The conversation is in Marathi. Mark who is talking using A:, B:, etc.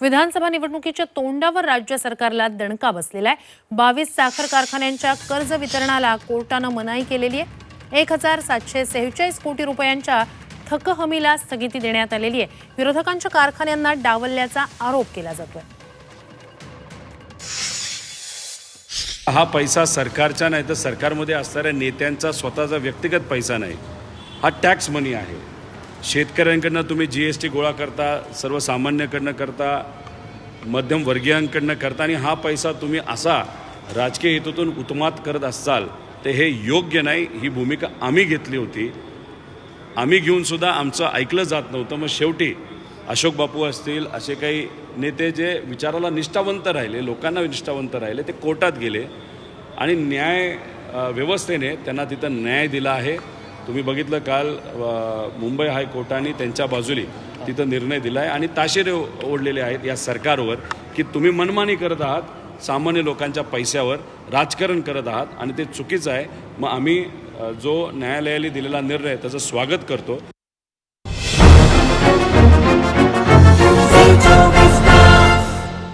A: विधानसभा निवडणुकीच्या तोंडावर राज्य सरकारला दणका बसलेला आहे. बावीस साखर कारखान्यांच्या कर्ज वितरणाला कोर्टानं मनाई केलेली आहे. एक हजार सातशे सेहेचाळीस कोटी रुपयांच्या थक हमीला स्थगिती देण्यात आलेली आहे. विरोधकांच्या कारखान्यांना डावलल्याचा आरोप केला जातोय.
B: हा पैसा सरकारचा नाही तर सरकारमध्ये असणाऱ्या नेत्यांचा स्वतःचा व्यक्तिगत पैसा नाही. हा टॅक्स मनी आहे. शेतकऱ्यांकडनं तुम्ही जी एस टी गोळा करता सर्वसामान्यकडनं करता मध्यमवर्गीयांकडनं करता आणि हा पैसा तुम्ही असा राजकीय हेतूतून उत्मात करत असाल तर हे योग्य नाही. ही भूमिका आम्ही घेतली होती. आम्ही घेऊनसुद्धा आमचं ऐकलं जात नव्हतं. मग शेवटी अशोक बापू असतील असे काही नेते जे विचाराला निष्ठावंत राहिले लोकांना निष्ठावंत राहिले ते कोर्टात गेले. आणि न्याय व्यवस्थेने त्यांना तिथं न्याय दिला आहे. तुम्ही बघितलं काल मुंबई हायकोर्टाने त्यांच्या बाजूने तिथं निर्णय दिला आहे आणि ताशेरे ओढलेले आहेत या सरकारवर की तुम्ही मनमानी करत आहात सामान्य लोकांच्या पैशावर राजकारण करत आहात आणि ते चुकीचं आहे. मग आम्ही जो न्यायालयाने दिलेला निर्णय त्याचं स्वागत करतो.